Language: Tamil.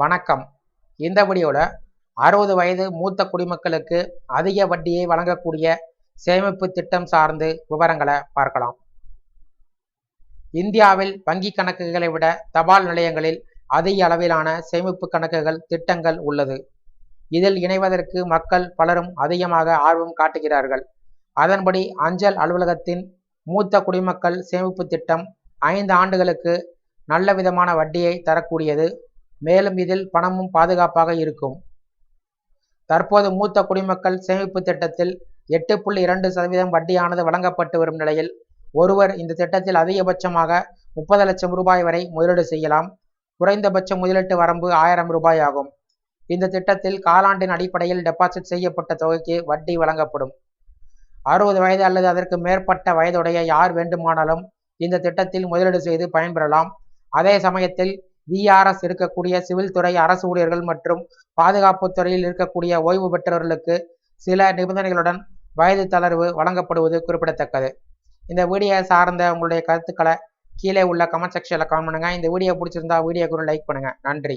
வணக்கம். இந்த வீடியோவில் அறுபது வயது மூத்த குடிமக்களுக்கு அதிக வட்டியை வழங்கக்கூடிய சேமிப்பு திட்டம் சார்ந்து விவரங்களை பார்க்கலாம். இந்தியாவில் வங்கி கணக்குகளை விட தபால் நிலையங்களில் அதிக அளவிலான சேமிப்பு கணக்குகள் திட்டங்கள் உள்ளது. இதில் இணைவதற்கு மக்கள் பலரும் அதிகமாக ஆர்வம் காட்டுகிறார்கள். அதன்படி அஞ்சல் அலுவலகத்தின் மூத்த குடிமக்கள் சேமிப்பு திட்டம் ஐந்து ஆண்டுகளுக்கு நல்ல விதமான வட்டியை தரக்கூடியது மேலும் இதில் பணமும் பாதுகாப்பாக இருக்கும். தற்போது மூத்த குடிமக்கள் சேமிப்பு திட்டத்தில் எட்டு புள்ளி இரண்டு சதவீதம் வட்டியானது வழங்கப்பட்டு வரும் நிலையில் ஒருவர் இந்த திட்டத்தில் அதிகபட்சமாக முப்பது லட்சம் ரூபாய் வரை முதலீடு செய்யலாம். குறைந்தபட்ச முதலீட்டு வரம்பு ஆயிரம் ரூபாய் ஆகும். இந்த திட்டத்தில் காலாண்டின் அடிப்படையில் டெபாசிட் செய்யப்பட்ட தொகைக்கு வட்டி வழங்கப்படும். அறுபது வயது அல்லது அதற்கு மேற்பட்ட வயதுடைய யார் வேண்டுமானாலும் இந்த திட்டத்தில் முதலீடு செய்து பயன்பெறலாம். அதே சமயத்தில் விஆர்எஸ் இருக்கக்கூடிய சிவில் துறை அரசு ஊழியர்கள் மற்றும் பாதுகாப்பு துறையில் இருக்கக்கூடிய ஓய்வு பெற்றவர்களுக்கு சில நிபந்தனைகளுடன் வயது தளர்வு வழங்கப்படுவது குறிப்பிடத்தக்கது. இந்த வீடியோ சார்ந்த உங்களுடைய கருத்துக்களை கீழே உள்ள கமெண்ட் செக்ஷனில் கமெண்ட் பண்ணுங்கள் இந்த வீடியோ பிடிச்சிருந்தா வீடியோக்கு குரு லைக் பண்ணுங்கள் நன்றி.